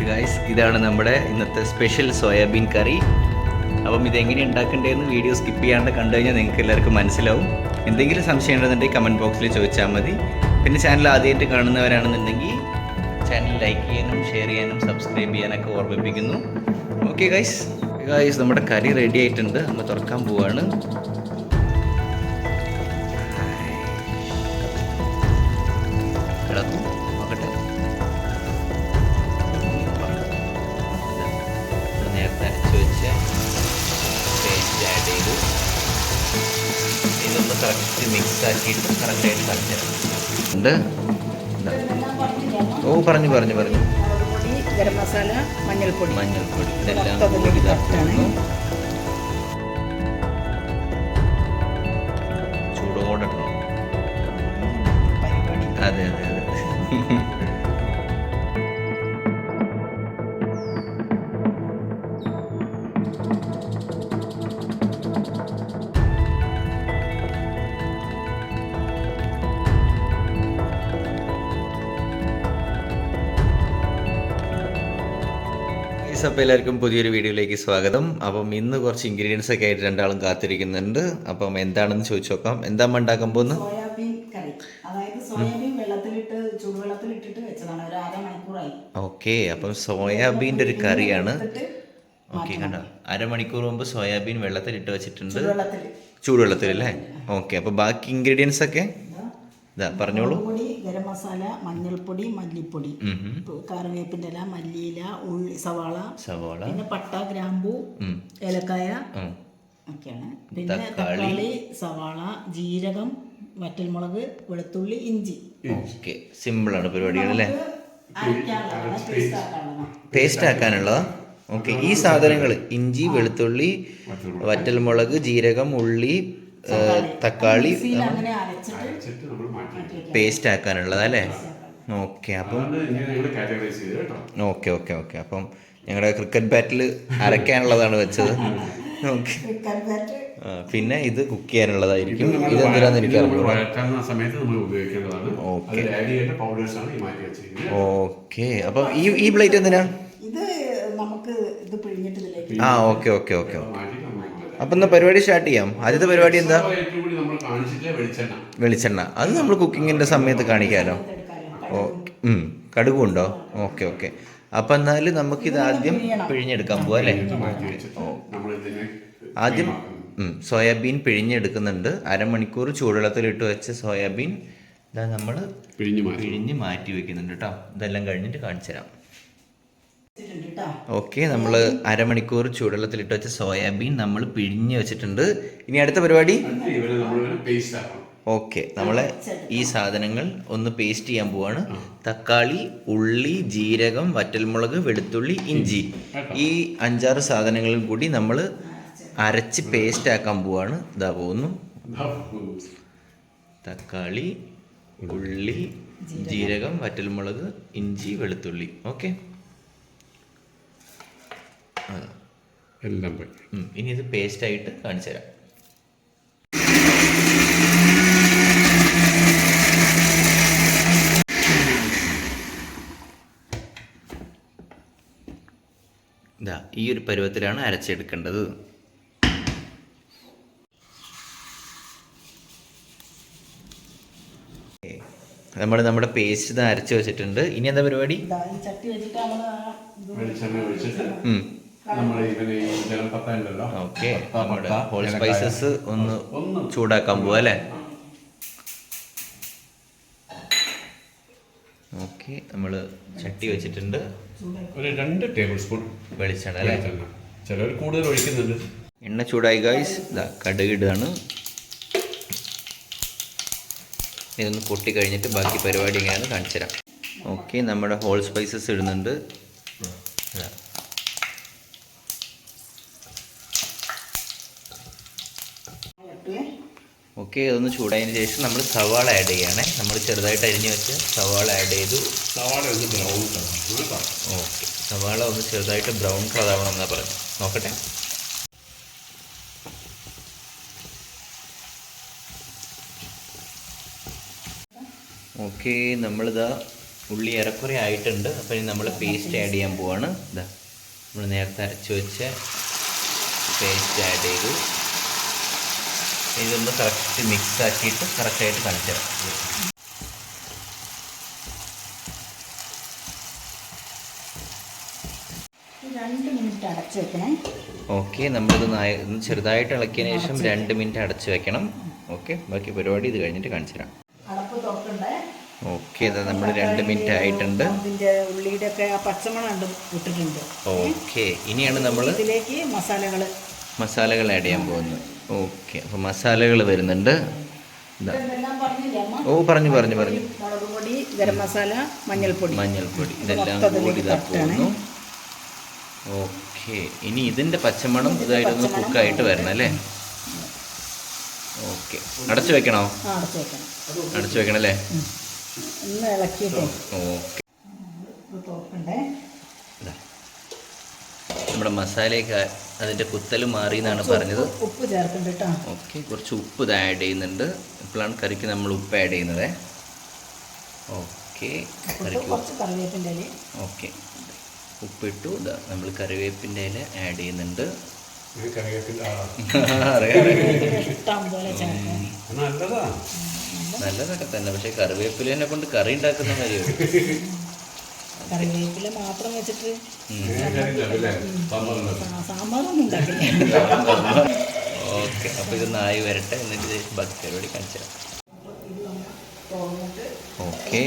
Okay guys ഇതാണ് നമ്മുടെ ഇന്നത്തെ സ്പെഷ്യൽ സോയാബീൻ കറി. അപ്പം ഇതെങ്ങനെ ഉണ്ടാക്കേണ്ടതെന്ന് വീഡിയോ സ്കിപ്പ് ചെയ്യാണ്ട് കണ്ടു കഴിഞ്ഞാൽ നിങ്ങൾക്ക് എല്ലാവർക്കും മനസ്സിലാവും. എന്തെങ്കിലും സംശയം ഉണ്ടെന്നുണ്ടെങ്കിൽ കമന്റ് ബോക്സിൽ ചോദിച്ചാൽ മതി. പിന്നെ ചാനൽ ആദ്യമായിട്ട് കാണുന്നവരാണെന്നുണ്ടെങ്കിൽ ചാനൽ ലൈക്ക് ചെയ്യാനും ഷെയർ ചെയ്യാനും സബ്സ്ക്രൈബ് ചെയ്യാനൊക്കെ ഓർമ്മിപ്പിക്കുന്നു. ഓക്കെ ഗൈസ് ഗൈസ് നമ്മുടെ കറി റെഡി ആയിട്ടുണ്ട്. നമ്മൾ തുറക്കാൻ പോവാണ്. കിടക്കും പേസ്റ്റ് ആഡ് ചെയ്തു ഇതൊന്ന് കറക്റ്റ് മിക്സ് ആക്കിയിട്ട് കറക്റ്റായിട്ട് കളിച്ചത് ഉണ്ട് ഓ പറഞ്ഞു പറഞ്ഞു പറഞ്ഞു. ഗരം മസാല മഞ്ഞൾപ്പൊടി മഞ്ഞൾപ്പൊടി ഇതെല്ലാം ഗൈസ്, അപ്പോൾ എല്ലാവർക്കും പുതിയൊരു വീഡിയോയിലേക്ക് സ്വാഗതം. അപ്പം ഇന്ന് കുറച്ച് ഇൻഗ്രീഡിയൻസ് ഒക്കെ ആയിട്ട് രണ്ടാളും കാത്തിരിക്കുന്നുണ്ട്. അപ്പം എന്താണെന്ന് ചോദിച്ചു നോക്കാം. എന്താ ഉണ്ടാക്കാൻ പോകുന്നത്? സോയാബീൻ കറി. അതായത് സോയാബീൻ വെള്ളത്തിലിട്ട് ചൂടുവെള്ളത്തിലിട്ടിട്ട് വെച്ചതാണ്. ഒരു അരമണിക്കൂറായി. ഓക്കെ അപ്പം സോയാബീന്റെ ഒരു കറിയാണ്. ഓക്കെ കണ്ടോ? അരമണിക്കൂർ മുമ്പ് സോയാബീൻ വെള്ളത്തിലിട്ട് വെച്ചിട്ടുണ്ട്. ചൂടുവെള്ളത്തിൽ അല്ലേ? ഓക്കെ അപ്പോൾ ബാക്കി ഇൻഗ്രീഡിയൻസ് ഒക്കെ? ഇതാ. പറഞ്ഞോളൂ. ഗരം മസാല മഞ്ഞൾപ്പൊടി മല്ലിപ്പൊടി. കറിവേപ്പിന്റെ ഇല മല്ലിയില ഉള്ളി സവാള. സവാള. പിന്നെ പട്ട ഗ്രാമ്പൂ ഏലക്കായ. ഒക്കെയാണ്. പിന്നെ തക്കാളി. സവാള ജീരകം വറ്റൽമുളക് വെളുത്തുള്ളി ഇഞ്ചി. ഓക്കെ. സിമ്പിളാണ് പരിപാടികൾ അല്ലേ പേസ്റ്റ് ആക്കാനുള്ള പേസ്റ്റ് ആക്കാനുള്ളതാ ഓക്കെ. ഈ സാധനങ്ങൾ ഇഞ്ചി വെളുത്തുള്ളി വറ്റൽമുളക് ജീരകം ഉള്ളി തക്കാളി. അങ്ങനെ അരച്ചിട്ട് പേസ്റ്റ് ആക്കാനുള്ളത് അല്ലേ? ഓക്കെ അപ്പം ഓക്കെ ഓക്കെ ഓക്കെ. അപ്പം ഞങ്ങളുടെ ക്രിക്കറ്റ് ബാറ്റിൽ അരയ്ക്കാനുള്ളതാണ് വെച്ചത്. ഓക്കെ. പിന്നെ ഇത് കുക്ക് ചെയ്യാനുള്ളതായിരിക്കും. ഇത് എന്തിനാന്ന് എനിക്ക് ഓക്കെ. അതിൽ ആഡ് ചെയ്യേണ്ട പൗഡേഴ്സ് ആണ് ഈ വെച്ചിരിക്കുന്നത് ഓക്കെ അപ്പം ഈ ഈ പ്ലേറ്റ് എന്തിനാ? ഇത് നമുക്ക് ഇത് പിഴിഞ്ഞിട്ട് ആ ഓക്കെ ഓക്കെ ഓക്കെ. മാറ്റാം. അപ്പം എന്നാ പരിപാടി സ്റ്റാർട്ട് ചെയ്യാം. ആദ്യത്തെ പരിപാടി എന്താ? വെളിച്ചെണ്ണ? വെളിച്ചെണ്ണ. അത് നമ്മൾ കുക്കിങ്ങിന്റെ സമയത്ത് കാണിക്കാലോ. ഓ ഉം. കടുകുണ്ടോ? Okay okay. അപ്പം എന്നാലും നമുക്കിത് ആദ്യം പിഴിഞ്ഞെടുക്കാൻ പോവാ അല്ലേ? ഇത് ആദ്യം ഉം, സോയാബീൻ പിഴിഞ്ഞെടുക്കുന്നുണ്ട്. അരമണിക്കൂർ ചൂടുവെള്ളത്തിലിട്ട് വെച്ച സോയാബീൻ ഇതാ നമ്മൾ പിഴിഞ്ഞ് മാറ്റി. പിഴിഞ്ഞ് മാറ്റി വെക്കുന്നുണ്ട് കേട്ടോ. ഇതെല്ലാം കഴിഞ്ഞിട്ട് കാണിച്ചു തരാം ഓക്കെ നമ്മൾ അരമണിക്കൂർ ചൂടുവെള്ളത്തിലിട്ട് വെച്ച സോയാബീൻ നമ്മൾ പിഴിഞ്ഞ് വെച്ചിട്ടുണ്ട്. ഇനി അടുത്ത പരിപാടി? എന്നിട്ട് നമ്മൾ പേസ്റ്റ് ആക്കണം. ഓക്കെ നമ്മളെ ഈ സാധനങ്ങൾ ഒന്ന് പേസ്റ്റ് ചെയ്യാൻ പോവാണ്. തക്കാളി ഉള്ളി ജീരകം വറ്റൽമുളക് വെളുത്തുള്ളി ഇഞ്ചി. ഈ അഞ്ചാറ് സാധനങ്ങളും കൂടി നമ്മൾ അരച്ച് പേസ്റ്റ് ആക്കാൻ പോവാണ്. ഇതാ പോകുന്നു. തക്കാളി ഉള്ളി ജീരകം വറ്റൽമുളക് ഇഞ്ചി വെളുത്തുള്ളി. ഓക്കെ. എല്ലാം പോയി. ഇനി ഇത് പേസ്റ്റ് ആയിട്ട് കാണിച്ചു തരാം. ഇതാ ഈ ഒരു പരുവത്തിലാണ് അരച്ചെടുക്കേണ്ടത്. നമ്മൾ നമ്മുടെ പേസ്റ്റ് ഇത് അരച്ച് വെച്ചിട്ടുണ്ട്. ഇനി എന്താ പരിപാടി? ചട്ടി വെച്ചിട്ട് നമ്മൾ നമ്മൾ ഇവനെ ഈ ജലപ്പത്ത ഉണ്ടല്ലോ ഓക്കെ നമ്മുടെ ഹോൾ സ്പൈസസ് ഒന്ന് ചൂടാക്കാൻ പോവാ അല്ലേ? ഓക്കെ നമ്മൾ ചട്ടി വെച്ചിട്ടുണ്ട്. ഒരു രണ്ട് ടേബിൾ സ്പൂൺ വെളിച്ചെണ്ണ അല്ലേ? ചിലർ കൂടുതൽ ഒഴിക്കുന്നുണ്ട്. എണ്ണ ചൂടായി ഗായ്സ് ഇതാ കടുക് ഇടുകയാണ്. ഇതൊന്ന് പൊട്ടി കഴിഞ്ഞിട്ട് ബാക്കി പരിപാടി എങ്ങനെയാണ് കാണിച്ചു തരാം ഓക്കെ നമ്മുടെ ഹോൾ സ്പൈസസ് ഇടുന്നുണ്ട് ഇതാ. ഇട്ട് ഓക്കെ ചെയ്തൊന്ന് ചൂടായതിന് ശേഷം നമ്മൾ സവാള ആഡ് ചെയ്യണേ. നമ്മൾ ചെറുതായിട്ട് അരിഞ്ഞ് വെച്ച് സവാള ആഡ് ചെയ്തു. സവാള ഒന്ന് ബ്രൗൺ ഓക്കെ. സവാള ഒന്ന് ചെറുതായിട്ട് ബ്രൗൺ കളർ ആവണം എന്നാ പറഞ്ഞു നോക്കട്ടെ. ഓക്കെ നമ്മളിതാ ഉള്ളി ഏറെക്കുറെ ആയിട്ടുണ്ട്. അപ്പോൾ ഇനി നമ്മൾ പേസ്റ്റ് ആഡ് ചെയ്യാൻ പോവാണ്. ഇതാ നമ്മൾ നേരത്തെ അരച്ച് വെച്ച പേസ്റ്റ് ആഡ് ചെയ്തു. ഇതൊന്ന് കറക്റ്റ് മിക്സ് ആക്കിയിട്ട് കറക്റ്റായിട്ട് കാണിച്ചു തരാം ഓക്കെ നമ്മളിത് ചെറുതായിട്ട് ഇളക്കിയതിന് ശേഷം രണ്ട് മിനിറ്റ് അടച്ചു വെക്കണം. ഓക്കെ ബാക്കി പരിപാടി ഇത് കഴിഞ്ഞിട്ട് കാണിച്ചു തരാം ഓക്കെ ഇതാ നമ്മൾ രണ്ട് മിനിറ്റ് ആയിട്ടുണ്ട്. ഉള്ളിയുടെ ഒക്കെ ഇട്ടിട്ടുണ്ട്. ഓക്കെ ഇനിയാണ് നമ്മൾ ഇതിലേക്ക് മസാലകൾ മസാലകൾ ആഡ് ചെയ്യാൻ പോകുന്നത്. ഓക്കെ അപ്പോൾ മസാലകൾ വരുന്നുണ്ട്. ഓ പറഞ്ഞു പറഞ്ഞു പറഞ്ഞു. മുളക് പൊടി ഗരം മസാല മഞ്ഞൾപ്പൊടി. മഞ്ഞൾപ്പൊടി. ഇതെല്ലാം കൂടി ഇതാ പോകുന്നു. ഓക്കെ ഇനി ഇതിന്റെ പച്ചമണം ഇതായിട്ടൊന്ന് കുക്കായിട്ട് വരണം അല്ലേ? ഓക്കെ. അടച്ചു വെക്കണോ? അടച്ച് വെക്കണം. അല്ലേ? ഓക്കെ. നമ്മുടെ മസാലയൊക്കെ അതിന്റെ കുത്തൽ മാറി എന്നാണ് പറഞ്ഞത്. ഉപ്പ് ചേർക്കുന്നുണ്ട് കേട്ടോ. ഓക്കെ കുറച്ച് ഉപ്പ് ഇത് ആഡ് ചെയ്യുന്നുണ്ട്. ഇപ്പോഴാണ് കറിക്ക് നമ്മൾ ഉപ്പ് ആഡ് ചെയ്യുന്നത്. ഓക്കെ കറിക്ക് കുറച്ച് കറിവേപ്പിന്റെ ഇല ഓക്കെ ഉപ്പിട്ടു. ഇതാ നമ്മൾ കറിവേപ്പിന്റെ ഇല ആഡ് ചെയ്യുന്നുണ്ട്. നല്ലതൊക്കെ തന്നെ. പക്ഷെ കറിവേപ്പിലേനെ കൊണ്ട് കറി ഉണ്ടാക്കുന്ന കാര്യമാണ് കറിവേപ്പില മാത്രം വെച്ചിട്ട്. സാമ്പാറൊന്നും ഉണ്ടാക്കില്ല. ഓക്കെ അപ്പോൾ ഇത് നായി വരട്ടെ എന്നിട്ട് പരിപാടി കാണിച്ചു ഓക്കെ.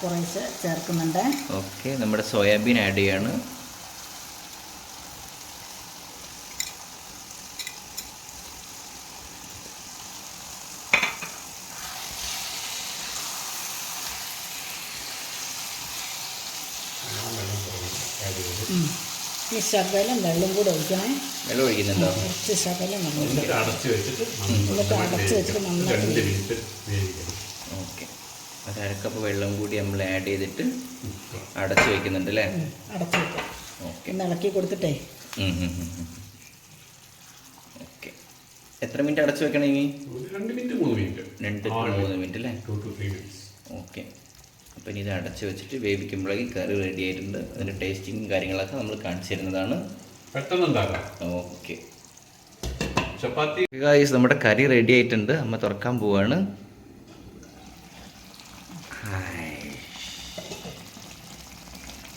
കുറേശ്ശെ ചേർക്കുന്നുണ്ട്. ഓക്കെ നമ്മുടെ സോയാബീൻ ആഡ് ചെയ്യാണ്. ഈ ശകലം വെള്ളം കൂടെ ഒഴിക്കണേ വെള്ളം ഒഴിക്കുന്നുണ്ടോ? കുറച്ച് ശകലം വെള്ളം എന്നിട്ട് അടച്ച് വെച്ചിട്ട് എന്നിട്ട് അടച്ച് വെച്ചിട്ട് നന്നായിട്ട് ഓക്കെ. അത് അരക്കപ്പ് വെള്ളം കൂടി നമ്മൾ ആഡ് ചെയ്തിട്ട് അടച്ചു വെക്കുന്നുണ്ട് അല്ലേ? അടച്ച് വെക്കാം. ഓക്കെ. ഒന്ന് ഇളക്കി കൊടുത്തിട്ടേ. ഓക്കെ. എത്ര മിനിറ്റ് അടച്ചു വെക്കണം ഇനി? രണ്ട് മിനിറ്റ് മൂന്ന് മിനിറ്റ്. രണ്ട് മൂന്ന് മിനിറ്റ് അല്ലേ? ഓക്കെ. അപ്പം ഇനി ഇത് അടച്ചു വെച്ചിട്ട് വേവിക്കുമ്പോഴേക്കും കറി റെഡി ആയിട്ടുണ്ട്. അതിന്റെ ടേസ്റ്റിങ്ങും കാര്യങ്ങളൊക്കെ നമ്മൾ കാണിച്ചു തരുന്നതാണ്. ഓക്കെ ചപ്പാത്തി. ഗായ്സ് നമ്മുടെ കറി റെഡി ആയിട്ടുണ്ട്. അമ്മ തുറക്കാൻ പോവാണ്.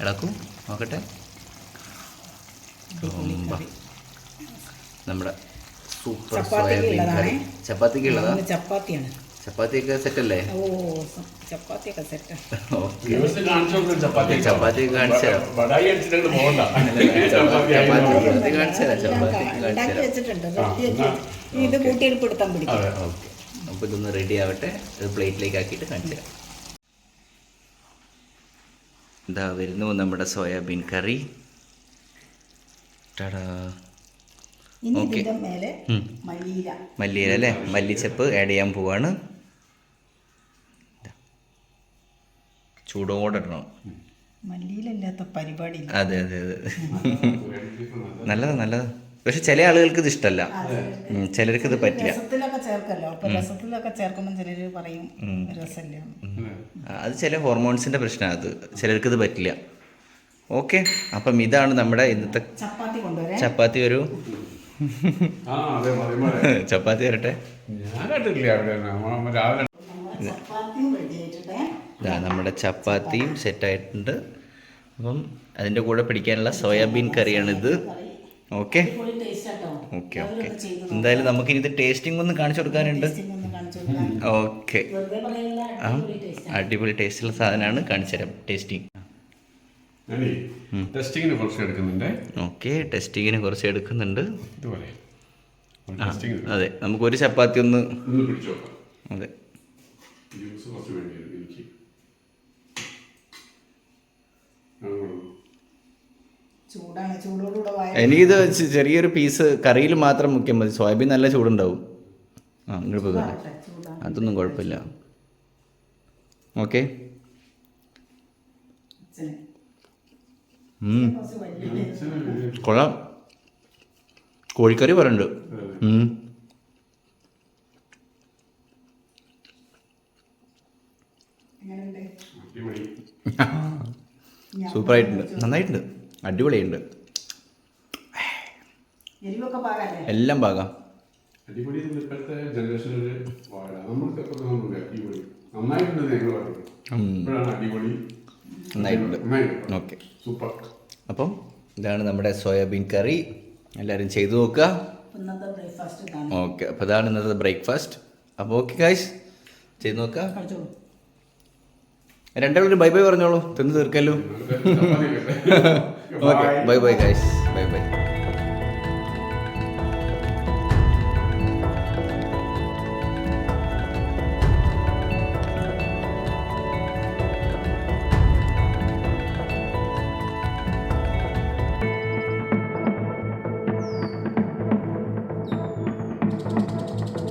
ഇളക്കൂ നോക്കട്ടെ. നമ്മുടെ സൂപ്പർ സോയാബീൻ കറി ചപ്പാത്തിക്കുള്ളതാണ് ചപ്പാത്തിയാണ്. ചപ്പാത്തിയൊക്കെ സെറ്റ് അല്ലേ ഓ ചപ്പാത്തിയൊക്കെ സെറ്റാ. ഓക്കെ. ചപ്പാത്തി ചപ്പാത്തി ചപ്പാത്തി ചപ്പാത്തി ഇത് കൂട്ടിയെടുപ്പെടുത്താൻ പിടിക്കും. ഓക്കെ. അപ്പോൾ ഇതൊന്ന് റെഡി ആവട്ടെ. ഇത് പ്ലേറ്റിലേക്ക് ആക്കിയിട്ട് കാണിച്ചുതരാം ഇതാ വരുന്നു നമ്മുടെ സോയാബീൻ കറി. ടടാ. ഇനി ഇതിന്റെ മേലെ മല്ലിയില. മല്ലിയില അല്ലേ? മല്ലിച്ചപ്പ് ആഡ് ചെയ്യാൻ പോവാണ്. ചൂടോടെ ഇടണം മല്ലിയിലല്ലാത്ത പരിപാടി ഇല്ല അതെ അതെ അതെ. നല്ലതാ നല്ലതാ. പക്ഷെ ചില ആളുകൾക്ക് ഇത് ഇഷ്ടമല്ല ചിലർക്ക് ഇത് പറ്റില്ല. രസത്തിലൊക്കെ ചേർക്കല്ലോ. രസത്തിലൊക്കെ ചേർക്കുമ്പോൾ ചിലര് പറയും രസമില്ല. അത് ചില ഹോർമോൺസിന്റെ പ്രശ്നമാണ് അത്. ചിലർക്ക് ഇത് പറ്റില്ല. ഓക്കെ. അപ്പം ഇതാണ് നമ്മുടെ ഇന്നത്തെ ചപ്പാത്തി കൊണ്ടുവരെ. ചപ്പാത്തി ഒരു ചപ്പാത്തി വരട്ടെ. രാവിലെ ഇതാ നമ്മുടെ ചപ്പാത്തിയും സെറ്റായിട്ടുണ്ട് അപ്പം അതിന്റെ കൂടെ പിടിക്കാനുള്ള സോയാബീൻ കറിയാണിത്. ഓക്കെ ഓക്കെ ഓക്കെ എന്തായാലും നമുക്കിനി ഇത് ടേസ്റ്റിംഗ് ഒന്ന് കാണിച്ചു കൊടുക്കാനുണ്ട്. ഓക്കെ ആ അടിപൊളി ടേസ്റ്റ് അടിപൊളി ടേസ്റ്റുള്ള സാധനമാണ് കാണിച്ചു തരാം ടേസ്റ്റിംഗ് ടെസ്റ്റിങ്ങിന് കുറച്ച് എടുക്കുന്നുണ്ട്? ഓക്കെ ടെസ്റ്റിങ്ങിന് കുറച്ച് എടുക്കുന്നുണ്ട്. അതെ. നമുക്ക് ഒരു ചപ്പാത്തി ഒന്ന് അതെ. ജ്യൂസ് കുറച്ച് വേണ്ടി വരും എനിക്ക് ആ, കൊടുക്കും. ചൂടാണ്. ചൂടോടുകൂടെ എനിക്കിത് ചെറിയൊരു പീസ് കറിയിൽ മാത്രം മുഖ്യം മതി. സോയാബീൻ നല്ല ചൂടുണ്ടാവും. ആ ഇങ്ങോട്ട് അതൊന്നും കുഴപ്പമില്ല. ഓക്കെ. കൊള്ളാം. കോഴിക്കറി പറയുന്നുണ്ട് സൂപ്പറായിട്ടുണ്ട്. നന്നായിട്ടുണ്ട്. അടിപൊളിയുണ്ട്. എല്ലാം പാകാം. അടിപൊളി ഇപ്പോഴത്തെ ജനറേഷനിൽ വാഴ നമ്മൾ ചെറുപ്പത്തിൽ അടിപൊളി. നന്നായിട്ടുണ്ട് ഞങ്ങൾ പറയുന്നത് ഇപ്പോഴാണ് അടിപൊളി. നന്നായിട്ടുണ്ട്. നന്നായിട്ടുണ്ട്. ഓക്കെ. സൂപ്പർ. അപ്പം ഇതാണ് നമ്മുടെ സോയാബീൻ കറി. എല്ലാവരും ചെയ്തു നോക്കുക. ഓക്കെ. അപ്പോൾ ഇതാണ് ഇന്നത്തെ ബ്രേക്ക്ഫാസ്റ്റ് അപ്പോൾ ഓക്കെ കാശ് ചെയ്ത് നോക്കുക. രണ്ടാളും ബൈ ബൈ പറഞ്ഞോളൂ. തിന്ന് തീർക്കല്ലോ. Chapati okay bye bye guys bye bye